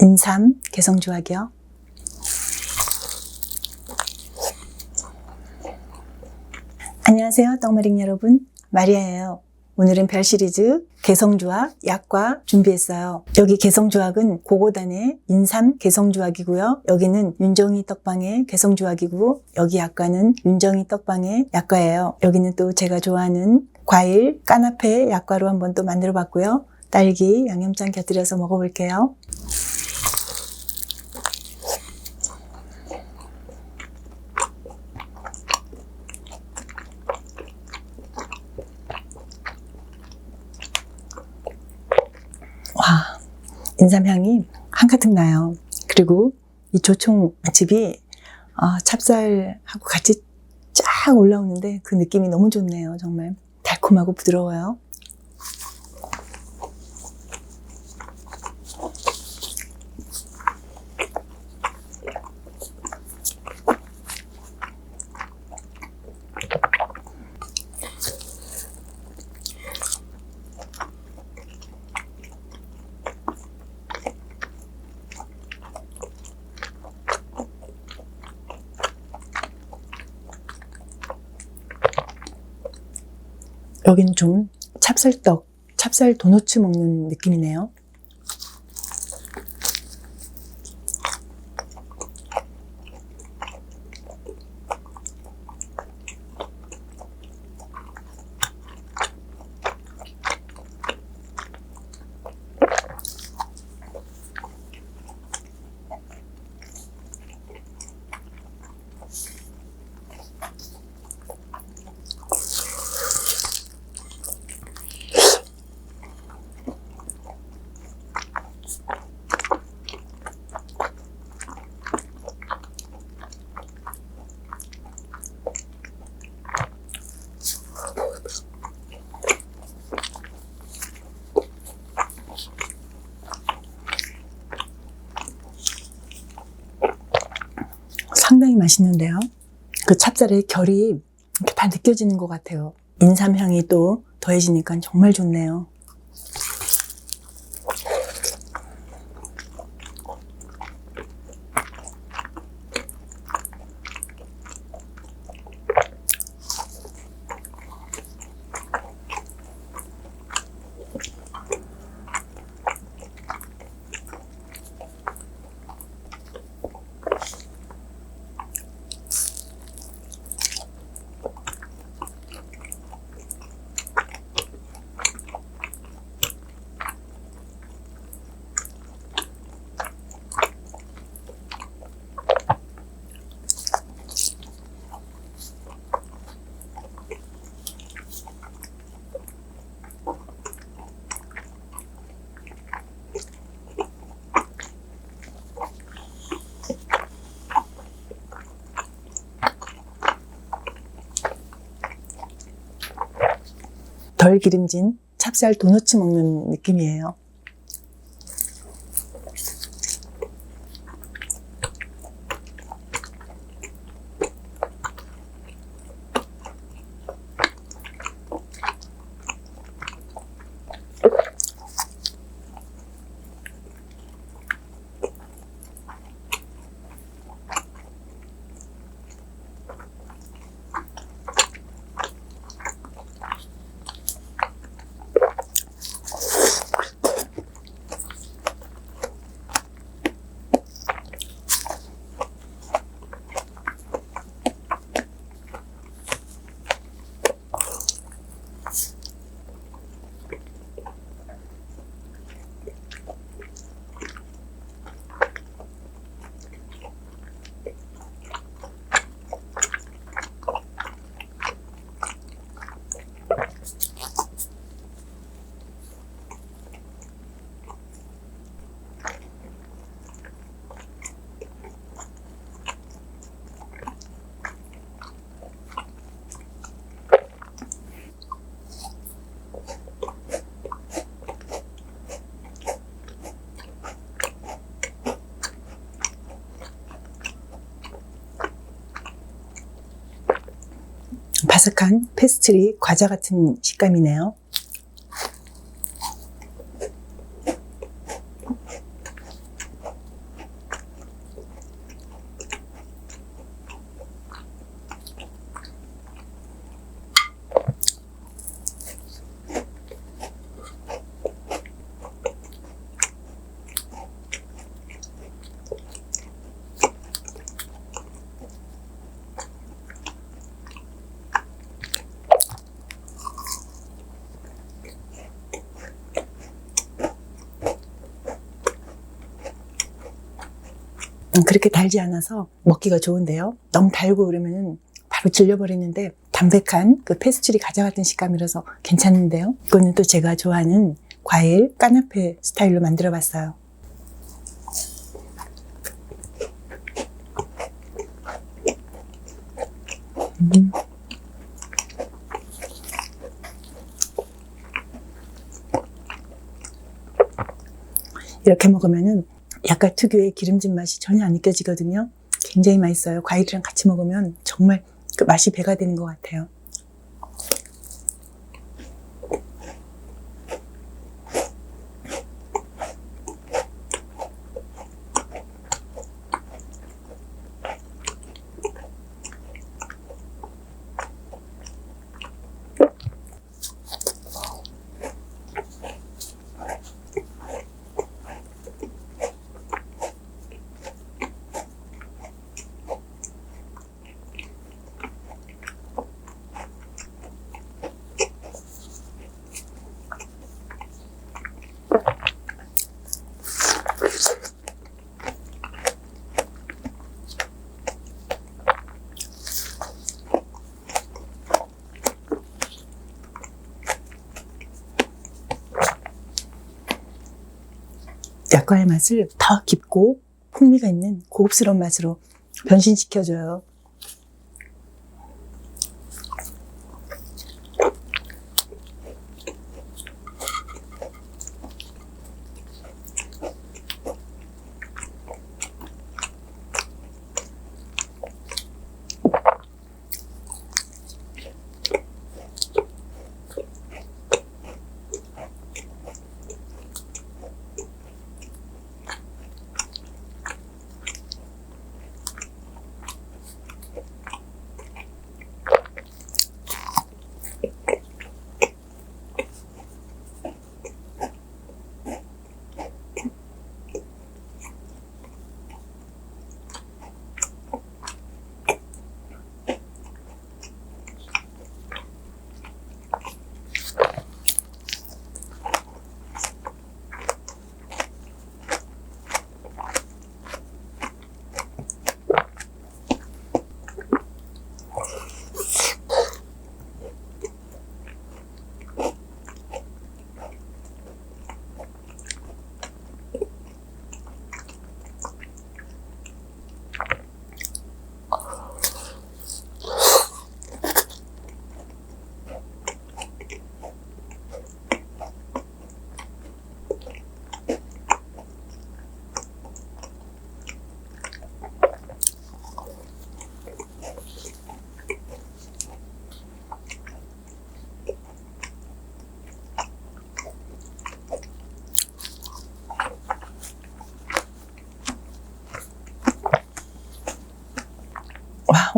인삼 개성주악이요. 안녕하세요, 떡마링 여러분. 마리아예요. 오늘은 별 시리즈 개성주악 약과 준비했어요. 여기 개성주악은 고고단의 인삼 개성주악이고요. 여기는 윤정이 떡방의 개성주악이고 여기 약과는 윤정이 떡방의 약과예요. 여기는 또 제가 좋아하는 과일 까나페 약과로 한번 또 만들어 봤고요. 딸기 양념장 곁들여서 먹어볼게요. 인삼향이 한가득 나요. 그리고 이 조총즙이 아, 찹쌀하고 같이 쫙 올라오는데 그 느낌이 너무 좋네요. 정말 달콤하고 부드러워요. 여기는 좀 찹쌀떡, 찹쌀 도너츠 먹는 느낌이네요. 상당히 맛있는데요. 그 찹쌀의 결이 이렇게 다 느껴지는 것 같아요. 인삼향이 또 더해지니까 정말 좋네요. 기름진 찹쌀 도너츠 먹는 느낌이에요. 바삭한 페스트리 과자 같은 식감이네요. 그렇게 달지 않아서 먹기가 좋은데요. 너무 달고 그러면은 바로 질려버리는데 담백한 그 페스츄리 과자 같은 식감이라서 괜찮은데요. 이거는 또 제가 좋아하는 과일 까나페 스타일로 만들어 봤어요. 음. 이렇게 먹으면은 약간 특유의 기름진 맛이 전혀 안 느껴지거든요. 굉장히 맛있어요. 과일이랑 같이 먹으면 정말 그 맛이 배가 되는 것 같아요. 약과의 맛을 더 깊고 풍미가 있는 고급스러운 맛으로 변신시켜줘요.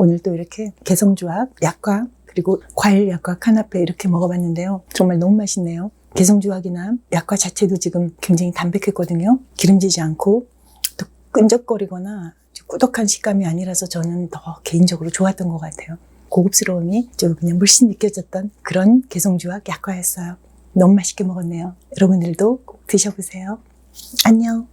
오늘 또 이렇게 개성조합, 약과, 그리고 과일 약과 카나페 이렇게 먹어봤는데요. 정말 너무 맛있네요. 개성조합이나 약과 자체도 지금 굉장히 담백했거든요. 기름지지 않고 또 끈적거리거나 꾸덕한 식감이 아니라서 저는 더 개인적으로 좋았던 것 같아요. 고급스러움이 좀 그냥 물씬 느껴졌던 그런 개성조합 약과였어요. 너무 맛있게 먹었네요. 여러분들도 꼭 드셔보세요. 안녕.